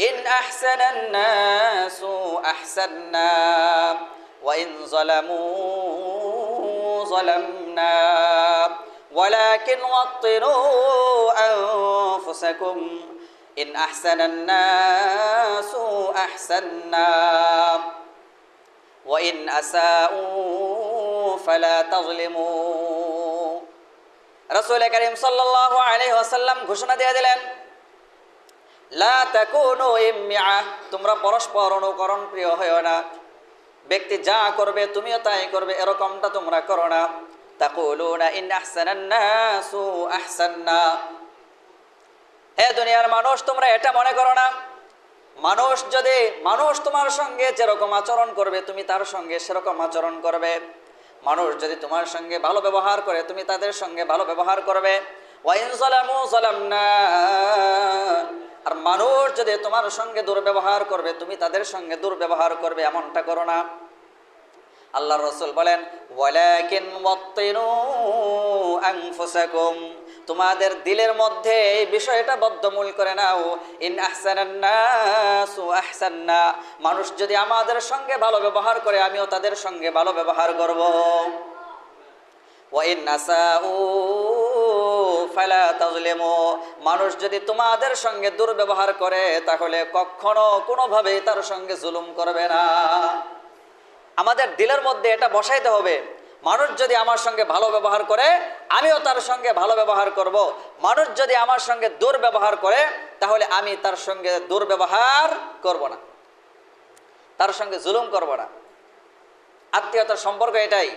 إن أحسن الناس أحسنا وإن ظلموا ظلمنا ولكن وطنوا أنفسكم إن أحسن الناس أحسنا وإن أساءوا فلا تظلموا রসুল করিম সাল্লাহ আলাইহি ওয়াসাল্লাম ঘোষণা দিয়ে দিলেন লা তাকুনু ইম্মিআ তোমরা পরস্পর অনুকরণ প্রিয় হয়েও না। ব্যক্তি যা করবে, তুমিও তাই করবে, এরকমটা তোমরা করো না। দুনিয়ার মানুষ, তোমরা এটা মনে করো না। মানুষ যদি, মানুষ তোমার সঙ্গে যেরকম আচরণ করবে, তুমি তার সঙ্গে সেরকম আচরণ করবে। মানুষ যদি তোমার সঙ্গে ভালো ব্যবহার করে, তুমি তাদের সঙ্গে ভালো ব্যবহার করবে। ওয়াইন জালামনা। আর মানুষ যদি তোমার সঙ্গে দুর্ব্যবহার করবে, তুমি তাদের সঙ্গে দুর্ব্যবহার করবে, এমনটা করো না। আল্লাহ রসুল বলেন তোমাদের দিলের মধ্যে এই বিষয়টা বদ্ধমূল করে নাও। ইন আহসানান নাসু মানুষ যদি আমাদের সঙ্গে ভালো ব্যবহার করে, আমিও তাদের সঙ্গে ভালো ব্যবহার করব। ওয়াইন নাসাউ মানুষ যদি তোমাদের সঙ্গে দুর্ব্যবহার করে, তাহলে কখনো কোনোভাবেই তার সঙ্গে জুলুম করবে না। আমাদের দিলের মধ্যে এটা বসাইতে হবে। মানুষ যদি আমার সঙ্গে ভালো ব্যবহার করে, আমিও তার সঙ্গে ভালো ব্যবহার করব। মানুষ যদি আমার সঙ্গে দুর্ব্যবহার করে, তাহলে আমি তার সঙ্গে দুর্ব্যবহার করব না। তার সঙ্গে জুলুম করব না। আত্মীয়তার সম্পর্ক এটাই।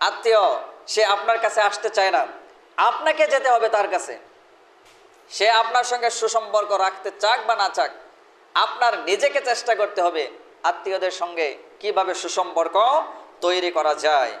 আত্মীয়, সে আপনার কাছে আসতে চায় না। আপনাকে যেতে হবে তার কাছে। সে আপনার সঙ্গে সুসম্পর্ক রাখতে চাক বা না চাক, আপনার নিজেকে চেষ্টা করতে হবে আত্মীয়দের সঙ্গে কীভাবে সুসম্পর্ক তৈরি করা যায়।